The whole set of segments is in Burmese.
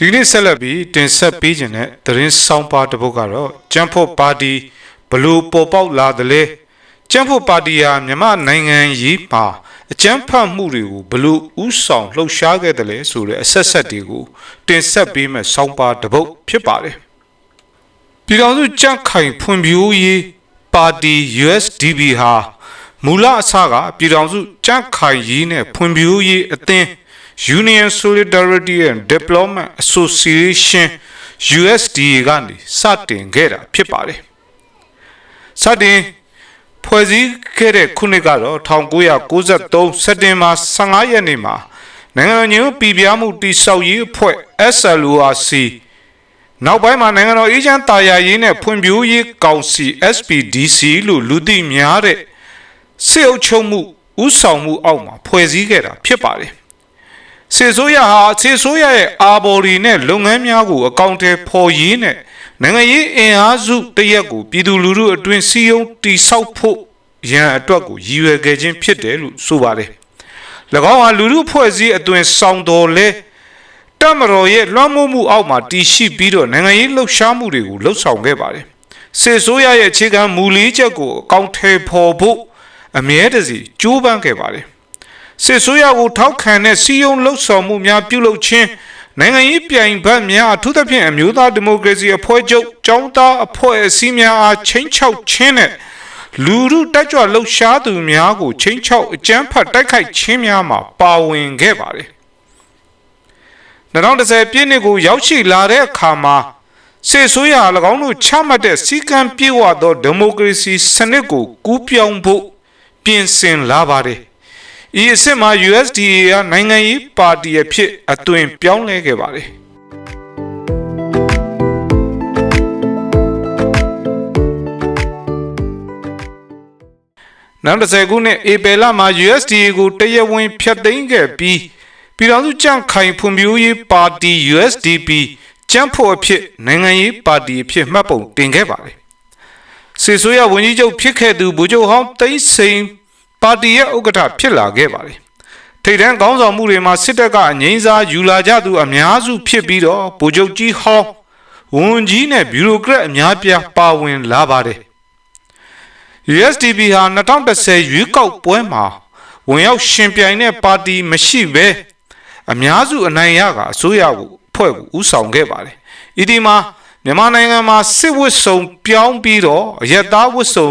ဒီနေ့ဆက်လက်ပြီးတင်ဆက်ပေးခြင်းတဲ့သတင်းဆောင်ပါတစ်ပုဒ်ကတော့ကျန်းဖို့ပါတီဘလို့ပေါ်ပေါက်လာသလဲကျန်းဖို့ပါတီဟာမြန်မာနိုင်ငံရေးမှာအကျန်းဖတ်မှုတွေကိုဘလို့ဥဆောင်လှုပ်ရှားခဲ့တယ်လဲဆိုတဲ့အဆက်ဆက်တွေကိုတင်ဆက်ပေးမဲ့ဆောင်ပါတစ်ပုဒ်ဖြစ်ပါတယ်ပြည်တော်စုကြန့်ခိုင်ဖွံ့ဖြိုးရေးပါတီ USDP ဟာမူလအစကပြည်တော်စုကြန့်ခိုင်ရေးနဲ့ဖွံ့ဖြိုးရေးအသင်း Union Solidarity and Development Association USDA ကနေစတင်ခဲ့တာဖြစ်ပါတယ်။စတင်ဖွဲ့စည်းခဲ့တဲ့ခုနှစ်ကတော့1993စက်တင်ဘာ15ရက်နေ့မှာနိုင်ငံညွပြည်ပြမှုတိဆောက်ရေးအဖွဲ့ SLORC နောက်ပိုင်းမှာနိုင်ငံတော်အေဂျင့်တာယာရေးနဲ့ဖွံ့ဖြိုးရေးကောင်စီ SPDC လို့လူသိများတဲ့စေအုပ်ချုပ်မှုဥဆောင်မှုအောက်မှာဖွဲ့စည်းခဲ့တာဖြစ်ပါတယ် စေဆိုးရဟာစေဆိုးရရဲ့အာဘော်ဒီနဲ့လုပ်ငန်းများကိုအကောင့်ထဲပေါ်ရေးနဲ့နိုင်ငံရေးအင်အားစုတရက်ကိုပြည်သူလူထုအတွင်းစီယုံတိဆောက်ဖို့ရန်အတွက်ကိုရည်ရွယ်ခဲ့ခြင်းဖြစ်တယ်လို့ဆိုပါတယ်၎င်းဟာလူထုဖွဲ့စည်းအသွင်ဆောင်တော်လဲတမတော်ရဲ့လွှမ်းမိုးမှုအောက်မှာတည်ရှိပြီးတော့နိုင်ငံရေးလှုပ်ရှားမှုတွေကိုလှုပ်ဆောင်ခဲ့ပါတယ်စေဆိုးရရဲ့အခြေခံမူလေးချက်ကိုအကောင့်ထဲပေါ်ဖို့အမြဲတစေကြိုးပမ်းခဲ့ပါတယ် စစ်ဆိုးရကိုထောက်ခံတဲ့စီယုံလှုပ်ဆောင်မှုများပြုလုပ်ခြင်းနိုင်ငံရေးပြိုင်ဘက်များအထူးသဖြင့်အမျိုးသားဒီမိုကရေစီအဖွဲ့ချုပ်ចောင်းသားအဖွဲ့အစည်းများအားချင်းချောက်ခြင်းနဲ့လူမှုတက်ကြွလှုပ်ရှားသူများကိုချင်းချောက်အကြမ်းဖက်တိုက်ခိုက်ခြင်းများမှာပါဝင်ခဲ့ပါတယ်2010ပြည့်နှစ်ကိုရောက်ရှိလာတဲ့အခါမှာစေဆိုးရ၎င်းတို့ချမှတ်တဲ့စီကံပြေဝသောဒီမိုကရေစီစနစ်ကိုကူးပြောင်းဖို့ပြင်ဆင်လာပါတယ် ဤအစ်စ်မှာ USDA ကနိုင်ငံရေးပါတီအဖြစ်အသွင်ပြောင်းလဲခဲ့ပါတယ်နောက်တစ်ဆယ်ခုနှစ်ဧပြီလမှာ USDA ကိုတရားဝင်ဖျက်သိမ်းခဲ့ပြီးပြည်ထောင်စုကြန့်ခိုင်ဖွံ့ဖြိုးရေးပါတီ USDP ကြန့်ဖို့အဖြစ်နိုင်ငံရေးပါတီအဖြစ်မှတ်ပုံတင်ခဲ့ပါတယ်။စေဆိုရဝန်ကြီးချုပ်ဖြစ်ခဲ့သူဗိုလ်ချုပ်ဟောင်းသိန်းစိန် ပါတီရဲ့ဥက္ကဋ္ဌဖြစ်လာခဲ့ပါတယ်။ထိတ်တန်းခေါင်းဆောင်မှုတွေမှာစစ်တပ်ကအငိမ့်စားယူလာကြသူအများစုဖြစ်ပြီးတော့ဗိုလ်ချုပ်ကြီးဟောင်းဝန်ကြီးနဲ့ဘျူရိုကရက်အများပြားပါဝင်လာပါတယ်။ USDP ဟာ2010ရွေးကောက်ပွဲမှာဝင်ရောက်ရှင်ပြိုင်တဲ့ပါတီမရှိဘဲအများစုအနိုင်ရကအစိုးရကိုဖွဲ့ကိုဥဆောင်ခဲ့ပါတယ်။ဤဒီမှာမြန်မာနိုင်ငံမှာစစ်ဝတ်စုံပြောင်းပြီးတော့အယက်သားဝတ်စုံ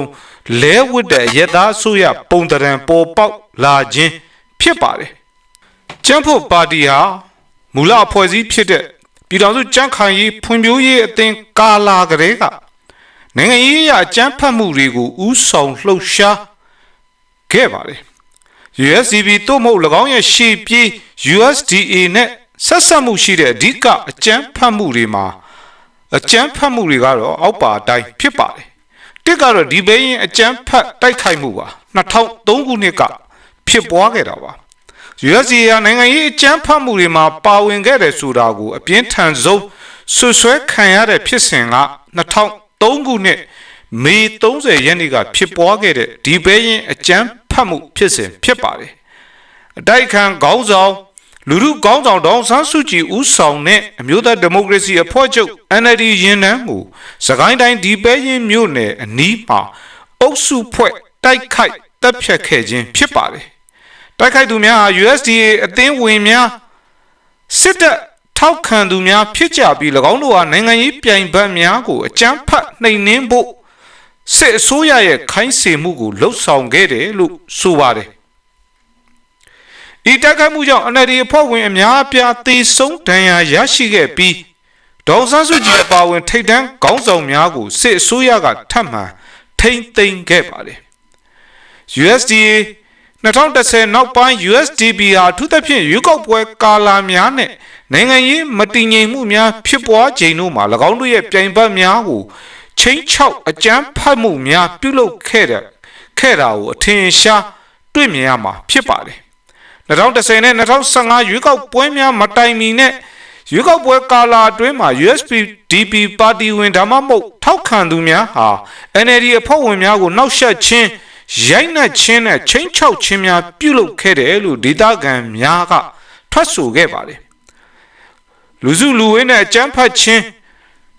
လဲဝတ်တဲ့ရက်သားဆိုရပုံတရံပေါ်ပေါက်လာခြင်းဖြစ်ပါတယ်။ကျန်းဖို့ပါတီဟာမူလအဖွဲ့အစည်းဖြစ်တဲ့ပြည်ထောင်စုကြန့်ခိုင်ရေးဖွံ့ဖြိုးရေးအသင်းကာလာကလေးကနိုင်ငံရေးအကြမ်းဖက်မှုတွေကိုဥဆောင်လှုပ်ရှားခဲ့ပါတယ်။ USDP တို့မဟုတ်၎င်းရဲ့ရှေ့ပြေး USDA နဲ့ဆက်ဆက်မှုရှိတဲ့အဓိကအကြမ်းဖက်မှုတွေမှာအကြမ်းဖက်မှုတွေကတော့အောက်ပါအတိုင်းဖြစ်ပါတယ် တစ်ကတော့ဒီဘိန်းအကြမ်းဖက်တိုက်ခိုက်မှုပါ2003ခုနှစ်ကဖြစ်ပွားခဲ့တာပါ USDA ကနိုင်ငံရေးအကြမ်းဖက်မှုတွေမှာပါဝင်ခဲ့တယ်ဆိုတာကိုအပြင်းထန်ဆုံးဆွဆွဲခံရတဲ့ဖြစ်စဉ်က2003ခုနှစ်မေ30ရက်နေ့ကဖြစ်ပွားခဲ့တဲ့ဒီဘဲရင်အကြမ်းဖက်မှုဖြစ်စဉ်ဖြစ်ပါတယ်အတိုက်ခံခေါင်းဆောင် လူလူကောင်းဆောင်ဒေါန်ဆန်းစုကြည်ဦးဆောင်တဲ့အမျိုးသားဒီမိုကရေစီအဖွဲ့ချုပ် NLD ရင်နှန်းကိုစကိုင်းတိုင်းဒီပဲရင်မြို့နယ်အနီးမှာအုပ်စုဖွဲ့တိုက်ခိုက်တပ်ဖြတ်ခဲ့ခြင်းဖြစ်ပါတယ်တိုက်ခိုက်သူများဟာ USDA အသင်းဝင်များစစ်တပ်ထောက်ခံသူများဖြစ်ကြပြီး၎င်းတို့ဟာနိုင်ငံရေးပြိုင်ဘက်များကိုအကြမ်းဖက်နှိမ်နင်းဖို့စစ်အစိုးရရဲ့ခိုင်းစေမှုကိုလှုပ်ဆောင်ခဲ့တယ်လို့ဆိုပါတယ် ဤတိုက်ခိုက်မှုကြောင့် NLD အဖွဲ့ဝင်အများအပြားသေဆုံးဒဏ်ရာရရှိခဲ့ပြီးဒေါ်ဆန်းစုကြည်အပါအဝင် ထိတ်တန်းခေါင်းဆောင်များကိုစစ်အစိုးရကထပ်မံထိမ့်သိမ်းခဲ့ပါတယ်။ USDA 2010နောက်ပိုင်း USDP ဟာအထူးသဖြင့်ရွေးကောက်ပွဲကာလများနဲ့နိုင်ငံရေးမတည်ငြိမ်မှုများဖြစ်ပွားချိန်တို့မှာ၎င်းတို့ရဲ့ပြိုင်ဘက်များကိုချင်းချောက်အကြမ်းဖက်မှုများပြုလုပ်ခဲ့တဲ့ခဲ့တာကိုအထင်ရှားတွေ့မြင်ရမှာဖြစ်ပါတယ် 2010နဲ့2015ရွေးကောက်ပွဲများမတိုင်မီနဲ့ရွေးကောက်ပွဲကာလအတွင်းမှာ USPDP ပါတီဝင်ဒါမှမဟုတ်ထောက်ခံသူများဟာ NLD အဖွဲ့ဝင်များကိုနှောက်ယှက်ခြင်းရိုက်နှက်ခြင်းနဲ့ချင်းချောက်ခြင်းများပြုလုပ်ခဲ့တယ်လို့ဒေသခံများကထွက်ဆိုခဲ့ပါတယ်လူစုလူဝေးနဲ့အကြမ်းဖက်ခြင်း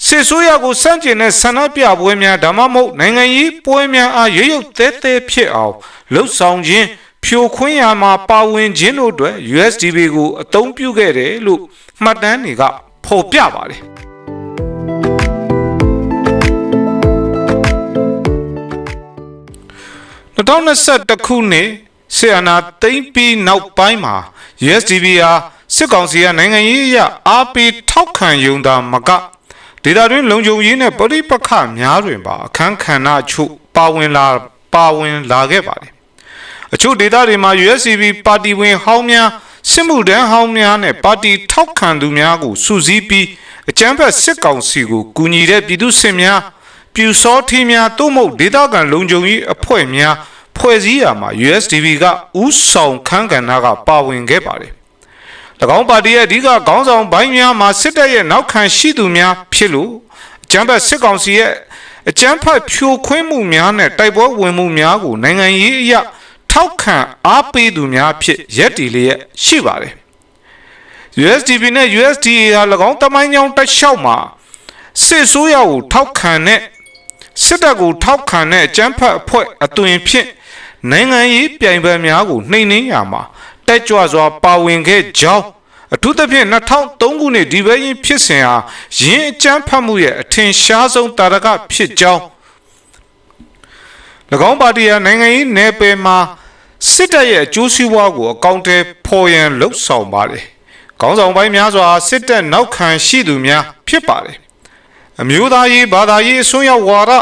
စစ်ဆိုးရကိုစန့်ကျင်တဲ့ဆန္ဒပြပွဲများဒါမှမဟုတ်နိုင်ငံရေးပွဲများအားရွရွတဲတဲဖြစ်အောင်လှုပ်ဆောင်ခြင်း ဖြိုခွင်းရမှာပါဝင်ခြင်းတို့အတွက် USDP ကိုအသုံးပြုခဲ့တယ်လို့မှတ်တမ်းတွေကဖော်ပြပါတယ်2021ခုနှစ်ဆီယနာသိမ့်ပြီးနောက်ပိုင်းမှာ USDP ဟာစစ်ကောင်စီကနိုင်ငံရေးအရအားပေးထောက်ခံယုံတာမကဒေတာတွင်လုံခြုံရေးနဲ့ပရိပခများတွင်ပါအခန်းကဏ္ဍချို့ပါဝင်လာပါဝင်လာခဲ့ပါတယ် အချို့ဒေတာတွေမှာ USCB ပါတီဝင်ဟောင်းများစစ်မှုထမ်းဟောင်းများနဲ့ပါတီထောက်ခံသူများကိုစုစည်းပြီးအကြမ်းဖက်စစ်ကောင်စီကိုကူညီတဲ့ပြည်သူစစ်များပြူစောထီးများသို့မဟုတ်ဒေတာကန်လုံခြုံရေးအဖွဲ့များဖွဲ့စည်းရာမှာ USDP ကဥဆောင်ခန်းကဏ္ဍကပါဝင်ခဲ့ပါတယ်၎င်းပါတီရဲ့အဓိကခေါင်းဆောင်ပိုင်းများမှာစစ်တပ်ရဲ့နောက်ခံရှိသူများဖြစ်လို့အကြမ်းဖက်စစ်ကောင်စီရဲ့အကြမ်းဖက်ဖြိုခွင်းမှုများနဲ့တိုက်ပွဲဝင်မှုများကိုနိုင်ငံရေးအရ ထောက်ခံအားပေးသူများဖြစ်ရက်တီလျက်ရှိပါတယ် USDP နဲ့ USDA ဟာ၎င်းတမိုင်းကြောင်းတက်လျှောက်မှာစစ်ဆိုးရကိုထောက်ခံတဲ့စစ်တပ်ကိုထောက်ခံတဲ့အကြမ်းဖက်အဖွဲ့အသွင်ဖြင့်နိုင်ငံရေးပြိုင်ပွဲများကိုနှိမ်နင်းရမှာတက်ကြွစွာပါဝင်ခဲ့ကြောင်းအထူးသဖြင့်2003ခုနှစ်ဒီဘဲရင်ဖြစ်စဉ်ဟာယင်းအကြမ်းဖက်မှုရဲ့အထင်ရှားဆုံးတာရကဖြစ်ကြောင်း၎ င်းပါတီဟာနိုင်ငံရေးနယ်ပယ်မှာစစ်တပ်ရဲ့အကျိုးစီးပွားကိုအကောင့်ထဲဖော်ရန်လှုပ်ဆောင်ပါတယ်။ခေါင်းဆောင်ပိုင်းများစွာစစ်တပ်နောက်ခံရှိသူများဖြစ်ပါတယ်။အမျိုးသားရေးဘာသာရေးအစွန်းရောက်ဝါဒ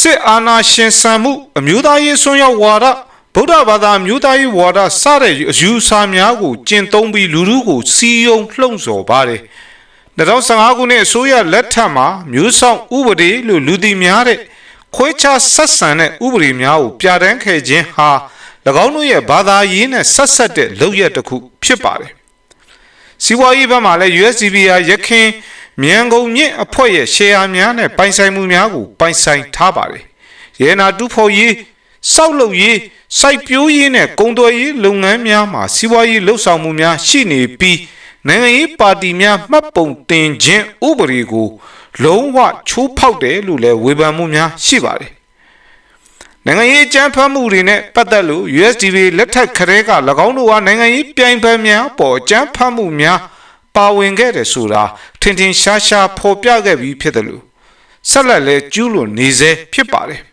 စစ်အာဏာရှင်ဆန်မှုအမျိုးသားရေးအစွန်းရောက်ဝါဒဗုဒ္ဓဘာသာမျိုးသားရေးဝါဒစတဲ့အယူအဆများကိုကျင့်သုံးပြီးလူလူကိုစီယုံလှုံ့ဆော်ပါတယ်။2015ခုနှစ်အစိုးရလက်ထက်မှာမျိုးဆောင်ဥပဒေလို့လူသိများတဲ့ ခွဲခြားဆက်ဆံတဲ့ဥပဒေများကိုပြဋ္ဌာန်းခဲ့ခြင်းဟာ၎င်းတို့ရဲ့ဘာသာရေးနဲ့ဆက်ဆက်တဲ့လုပ်ရက်တစ်ခုဖြစ်ပါတယ်။စီးပွားရေးဘက်မှာလည်း USDP ဟာရခင်မြန်ကုန်မြင့်အဖွဲ့ရဲ့ share များနဲ့ပိုင်ဆိုင်မှုများကိုပိုင်ဆိုင်ထားပါတယ်။ရဲနာတူဖို့ရေးစောက်လုပ်ရေးစိုက်ပျိုးရေးနဲ့ကုန်သွယ်ရေးလုပ်ငန်းများမှာစီးပွားရေးလှုပ်ဆောင်မှုများရှိနေပြီးနိုင်ငံရေးပါတီများမှတ်ပုံတင်ခြင်းဥပဒေကို လုံးဝချိုးဖောက်တယ်လို့လည်းဝေဖန်မှုများရှိပါတယ်။နိုင်ငံရေးကြမ်းဖက်မှုတွေနဲ့ပတ်သက်လို့ USDP လက်ထက်ခရဲက၎င်းတို့ဟာနိုင်ငံရေးပြိုင်ပွဲများပေါ်ကြမ်းဖက်မှုများပါဝင်ခဲ့တယ်ဆိုတာထင်ထင်ရှားရှားဖော်ပြခဲ့ပြီးဖြစ်တယ်လို့ဆက်လက်လဲကျူးလွန်နေစေဖြစ်ပါတယ်။